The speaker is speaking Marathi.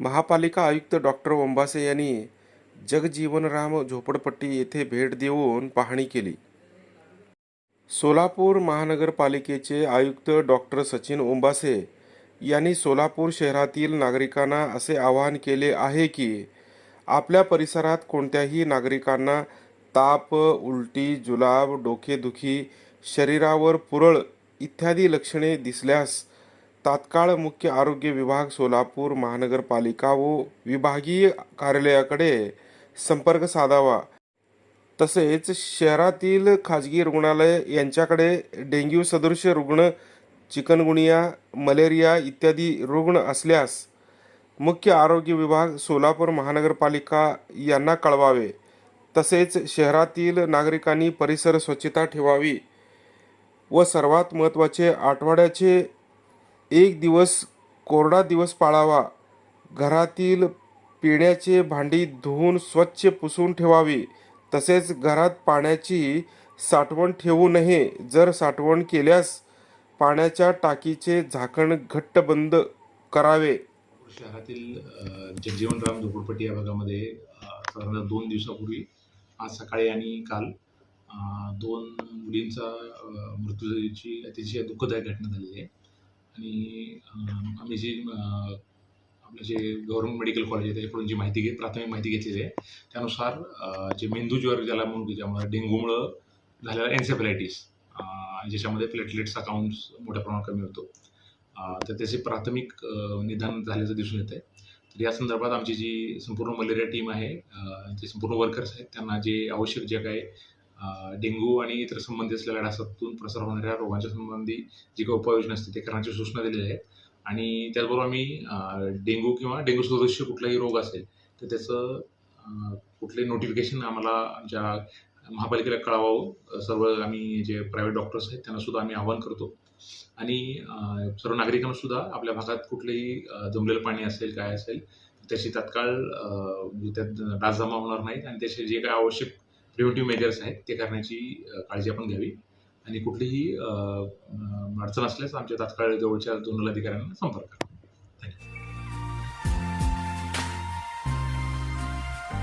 महापालिका आयुक्त डॉक्टर ओंबासे यांनी जगजीवनराम झोपडपट्टी येथे भेट देऊन पाहणी केली. सोलापूर महानगरपालिकेचे आयुक्त डॉक्टर सचिन ओंबासे यांनी सोलापूर शहरातील नागरिकांना असे आवाहन केले आहे की आपल्या परिसरात कोणत्याही नागरिकांना ताप उलटी जुलाब डोकेदुखी शरीरावर पुरळ इत्यादी लक्षणे दिसल्यास तात्काळ मुख्य आरोग्य विभाग सोलापूर महानगरपालिका व विभागीय कार्यालयाकडे संपर्क साधावा. तसेच शहरातील खाजगी रुग्णालय यांच्याकडे डेंग्यू सदृश रुग्ण चिकनगुनिया मलेरिया इत्यादी रुग्ण असल्यास मुख्य आरोग्य विभाग सोलापूर महानगरपालिका यांना कळवावे. तसेच शहरातील नागरिकांनी परिसर स्वच्छता ठेवावी व सर्वात महत्त्वाचे आठवड्याचे एक दिवस कोरडा दिवस पाळावा. घरातील पिण्याचे भांडी धुवून स्वच्छ पुसून ठेवावी. तसेच घरात पाण्याची साठवण ठेवू नये. जर साठवण केल्यास पाण्याच्या टाकीचे झाकण घट्ट बंद करावे. शहरातील जगजीवनराम झोपडपट्टी या भागामध्ये साधारणतः दोन दिवसापूर्वी आज सकाळी आणि काल दोन मुलींचा मृत्यूची अतिशय दुःखदायक घटना झालेली आहे. आणि आम्ही जी आपलं जे गव्हर्नमेंट मेडिकल कॉलेज आहे त्याच्याकडून जी माहिती घे प्राथमिक माहिती घेतलेली आहे त्यानुसार जे मेंदू ज्वर ज्याला म्हणून ज्यामुळे डेंग्यूमुळं झालेला एन्सेफलायटिस ज्याच्यामध्ये प्लेटलेट्स अकाउंट्स मोठ्या प्रमाणात कमी होतो. तर त्याचे प्राथमिक निदान झाल्याचं दिसून येतं आहे तर या संदर्भात आमची जी संपूर्ण मलेरिया टीम आहे जे संपूर्ण वर्कर्स आहेत त्यांना जे आवश्यक जे काही डेंग्यू आणि इतर संबंधी असलेल्या डासातून प्रसार होणाऱ्या रोगांच्या संबंधी जी काही उपाययोजना असते ते करण्याची सूचना दिलेल्या आहेत. आणि त्याचबरोबर आम्ही डेंग्यू किंवा डेंग्यू सदृश्य कुठलाही रोग असेल तर त्याचं कुठले नोटिफिकेशन आम्हाला आमच्या महापालिकेला कळवावं सर्व आम्ही जे प्रायव्हेट डॉक्टर्स आहेत त्यांना सुद्धा आम्ही आवाहन करतो. आणि सर्व नागरिकांना सुद्धा आपल्या भागात कुठलंही जमलेलं पाणी असेल काय असेल त्याची तात्काळ म्हणजे त्यात डास जमा होणार नाहीत. आणि त्याचे जे काही आवश्यक प्रिव्हेटिव्ह मेजर्स आहेत ते करण्याची काळजी आपण घ्यावी. आणि कुठलीही अडचण असल्यास आमच्या तात्काळ जवळच्या zonal अधिकाऱ्यांना संपर्क करा.